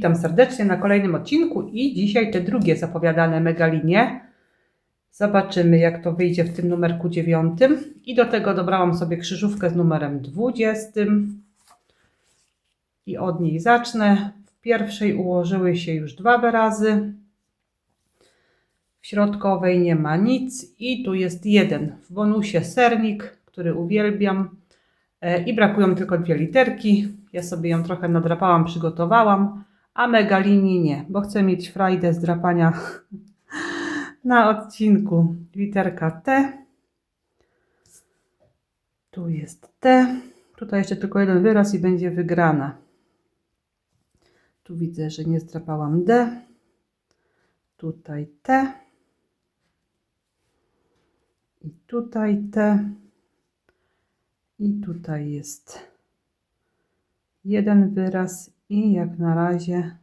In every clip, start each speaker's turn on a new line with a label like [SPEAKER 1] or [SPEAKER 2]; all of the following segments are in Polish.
[SPEAKER 1] Witam serdecznie na kolejnym odcinku i dzisiaj te drugie zapowiadane megalinie. Zobaczymy jak to wyjdzie w tym numerku dziewiątym. I do tego dobrałam sobie krzyżówkę z numerem 20. I od niej zacznę. W pierwszej ułożyły się już dwa wyrazy. W środkowej nie ma nic i tu jest jeden. W bonusie sernik, który uwielbiam. E, I brakują tylko dwie literki. Ja sobie ją trochę nadrapałam, przygotowałam, a megalini nie, bo chcę mieć frajdę z drapania na odcinku. Literka T. Tu jest T. Tutaj jeszcze tylko jeden wyraz i będzie wygrana. Tu widzę, że nie zdrapałam D. Tutaj T. I tutaj T. I tutaj jest jeden wyraz i jak na razie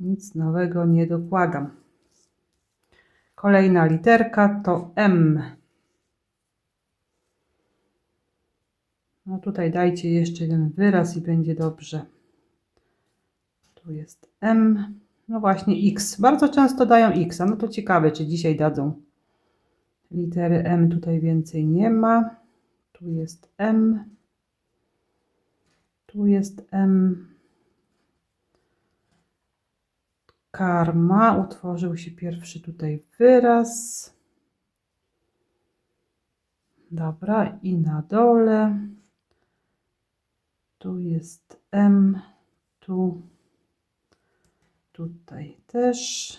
[SPEAKER 1] nic nowego nie dokładam. Kolejna literka to M. No tutaj dajcie jeszcze jeden wyraz i będzie dobrze. Tu jest M. No właśnie X. Bardzo często dają X. No to ciekawe, czy dzisiaj dadzą. Litery M tutaj więcej nie ma. Tu jest M. Tu jest M. Karma. Utworzył się pierwszy tutaj wyraz. Dobra, i na dole. Tu jest M. Tu. Tutaj też.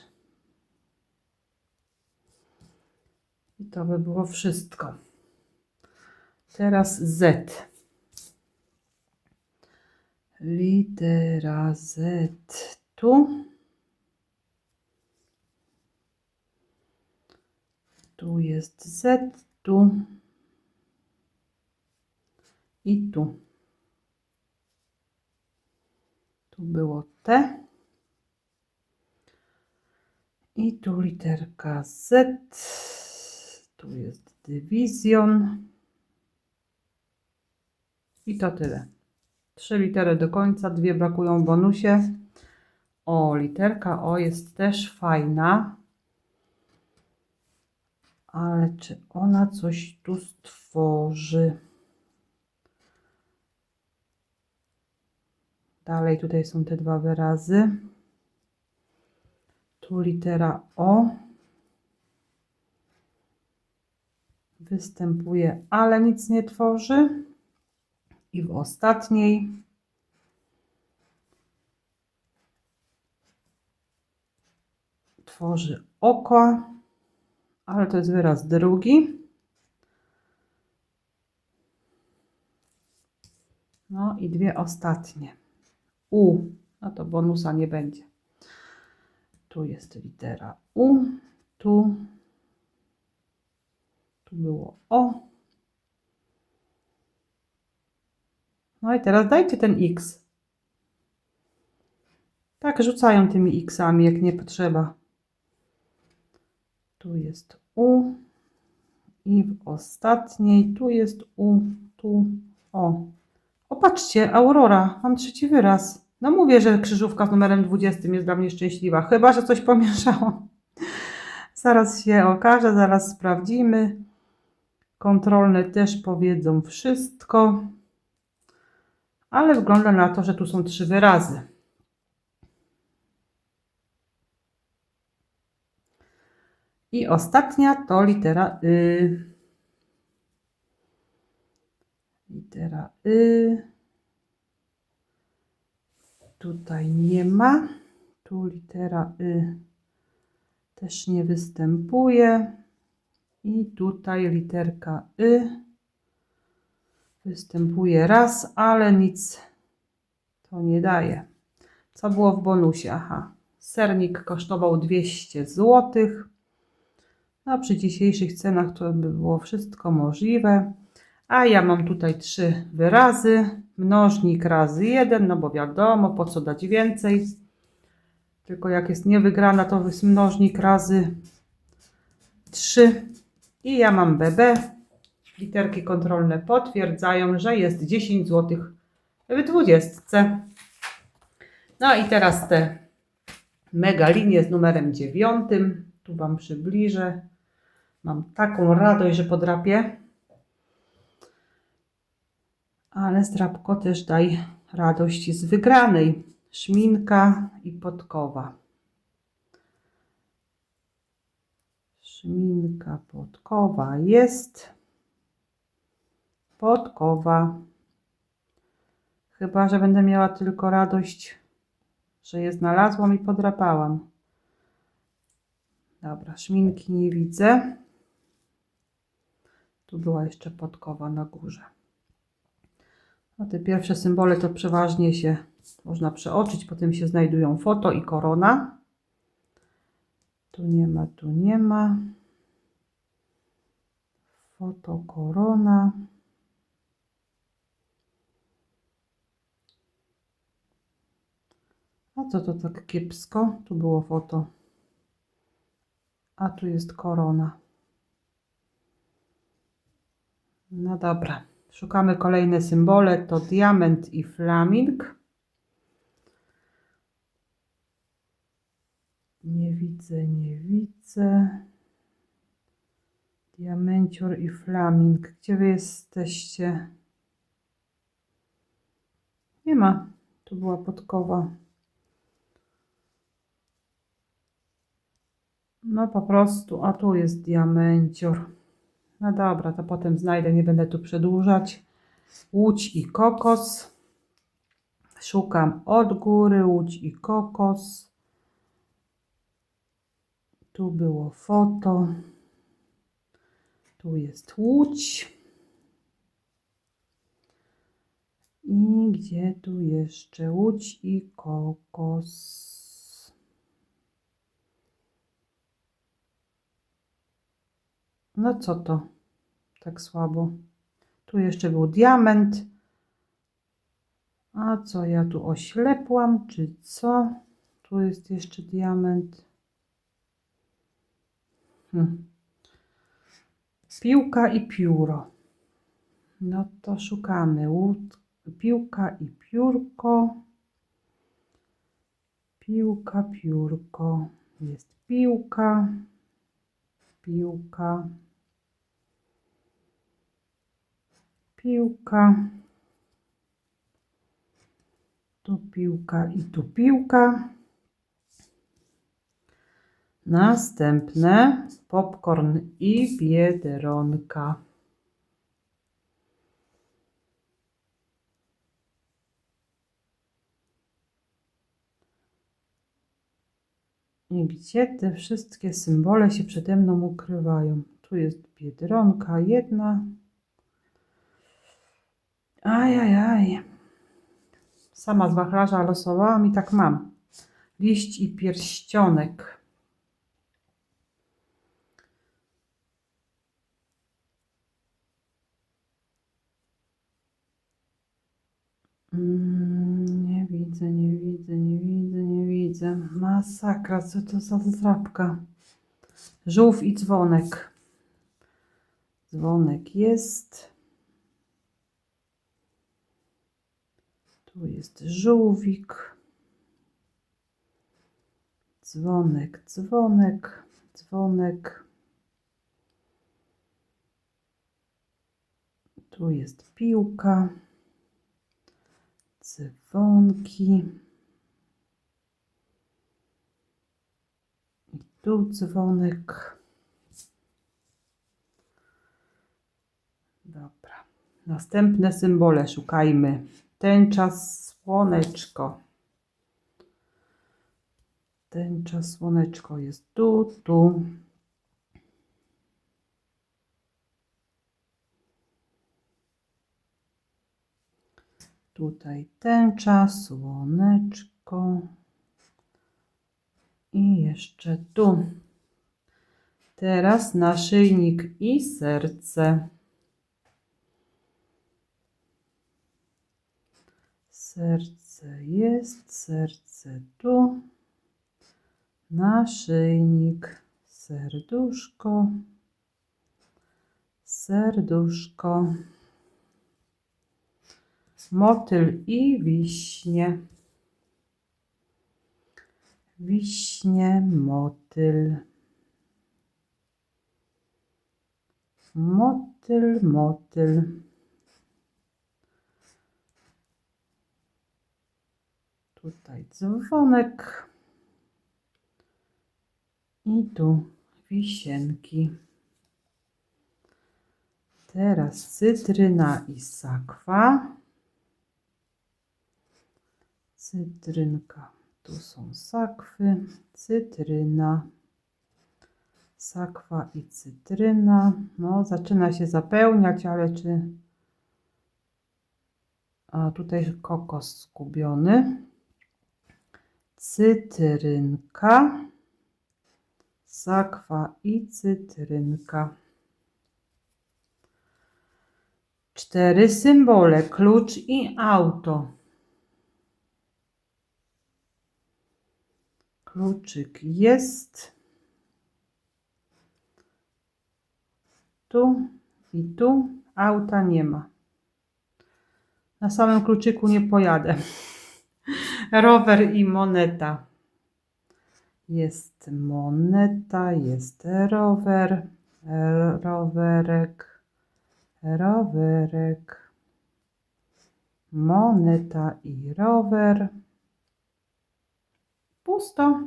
[SPEAKER 1] I to by było wszystko. Teraz Z. Litera Z tu. Tu jest Z, tu. I tu. Tu było T. I tu literka Z. Tu jest dywizjon. I to tyle. Trzy litery do końca, dwie brakują w bonusie. O, literka O jest też fajna. Ale czy ona coś tu stworzy? Dalej tutaj są te dwa wyrazy. Tu litera O. Występuje, ale nic nie tworzy. I w ostatniej tworzy oko, ale to jest wyraz drugi. No i dwie ostatnie. U, no to bonusa nie będzie. Tu jest litera U, tu, tu było O. No i teraz dajcie ten X. Tak, rzucają tymi Xami, jak nie potrzeba. Tu jest U. I w ostatniej, tu jest U, tu O. Opatrzcie, Aurora, mam trzeci wyraz. No mówię, że krzyżówka z numerem 20 jest dla mnie szczęśliwa. Chyba, że coś pomieszało. Zaraz się okaże, zaraz sprawdzimy. Kontrolne też powiedzą wszystko ale wygląda na to, że tu są trzy wyrazy. I ostatnia to litera Y. Litera Y. Tutaj nie ma. Tu litera Y też nie występuje. I tutaj literka Y Występuje raz, ale nic to nie daje. Co było w bonusie? Aha, sernik kosztował 200 zł. A przy dzisiejszych cenach to by było wszystko możliwe. A ja mam tutaj trzy wyrazy. Mnożnik razy jeden, no bo wiadomo, po co dać więcej. Tylko jak jest niewygrana, to jest mnożnik razy 3. I ja mam BB, Literki kontrolne potwierdzają, że jest 10 zł w 20. No i teraz te mega linie z numerem dziewiątym. Tu Wam przybliżę. Mam taką radość, że podrapię. Ale zdrabko też daj radość z wygranej. Szminka i podkowa. Szminka, podkowa jest. Podkowa. Chyba, że będę miała tylko radość, że je znalazłam i podrapałam. Dobra, szminki nie widzę. Tu była jeszcze podkowa na górze. No te pierwsze symbole to przeważnie się można przeoczyć, potem się znajdują foto i korona. Tu nie ma, tu nie ma. Foto, korona. A co to tak kiepsko? Tu było foto. A tu jest korona. No dobra. Szukamy kolejne symbole. To diament i flaming. Nie widzę, nie widzę. Diamencior i flaming. Gdzie wy jesteście? Nie ma. Tu była podkowa. No po prostu, a tu jest diamencior. No dobra, to potem znajdę, nie będę tu przedłużać. Łódź i kokos. Szukam od góry, łódź i kokos. Tu było foto. Tu jest łódź. I gdzie tu jeszcze łódź i kokos? No co to? Tak słabo. Tu jeszcze był diament. A co ja tu oślepłam, czy co? Tu jest jeszcze diament. Hm. Piłka i pióro. No to szukamy. Piłka i piórko. Piłka, piórko. Jest piłka. Piłka. Piłka. Tu piłka i tu piłka. Następne popcorn i biedronka. I gdzie te wszystkie symbole się przede mną ukrywają? Tu jest biedronka jedna. Ajajaj. Sama z wachlarza losowałam i tak mam. Liść i pierścionek. Mm, Nie widzę, nie widzę, nie widzę, nie widzę. Masakra, co to za zdrabka? Żółw i dzwonek. Dzwonek jest. Tu jest żółwik. Dzwonek, dzwonek, dzwonek. Tu jest piłka. Dzwonki. I tu dzwonek. Dobra. Następne symbole szukajmy. Tęcza, słoneczko. Tęcza, słoneczko jest tu, tu. Tutaj tęcza, słoneczko. I jeszcze tu. Teraz naszyjnik i serce. Serce jest, serce tu. Naszyjnik, serduszko. Serduszko. Motyl i wiśnie. wiśnie, motyl. Motyl, motyl. Tutaj dzwonek. I tu wisienki. Teraz cytryna i sakwa. Cytrynka. Tu są sakwy, cytryna, sakwa i cytryna. No, zaczyna się zapełniać, ale czy. A tutaj kokos zgubiony. Cytrynka, sakwa i cytrynka. Cztery symbole: klucz i auto. Kluczyk jest. Tu i tu auta nie ma. Na samym kluczyku nie pojadę. Rower i moneta. Jest moneta, jest rower, rowerek, rowerek, moneta i rower. Pusto.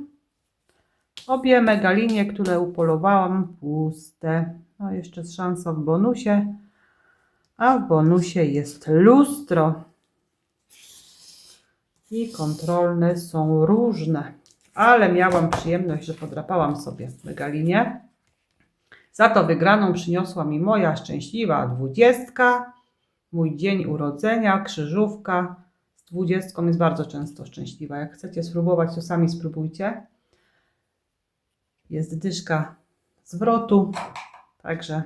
[SPEAKER 1] Obie megalinie, które upolowałam, puste. No jeszcze z szansą w bonusie. A w bonusie jest lustro. I kontrolne są różne. Ale miałam przyjemność, że podrapałam sobie megalinie. Za to wygraną przyniosła mi moja szczęśliwa dwudziestka. Mój dzień urodzenia, krzyżówka. Z dwudziestką jest bardzo często szczęśliwa. Jak chcecie spróbować, to sami spróbujcie. Jest dyszka zwrotu. Także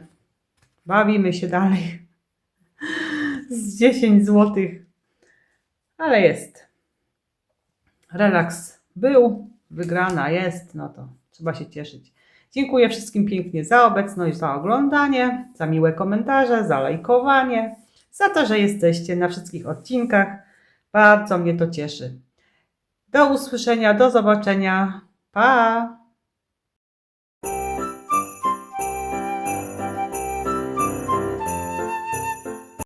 [SPEAKER 1] bawimy się dalej. Z 10 zł. Ale jest. Relaks był, wygrana jest, no to trzeba się cieszyć. Dziękuję wszystkim pięknie za obecność, za oglądanie, za miłe komentarze, za lajkowanie, za to, że jesteście na wszystkich odcinkach. Bardzo mnie to cieszy. Do usłyszenia, do zobaczenia. Pa!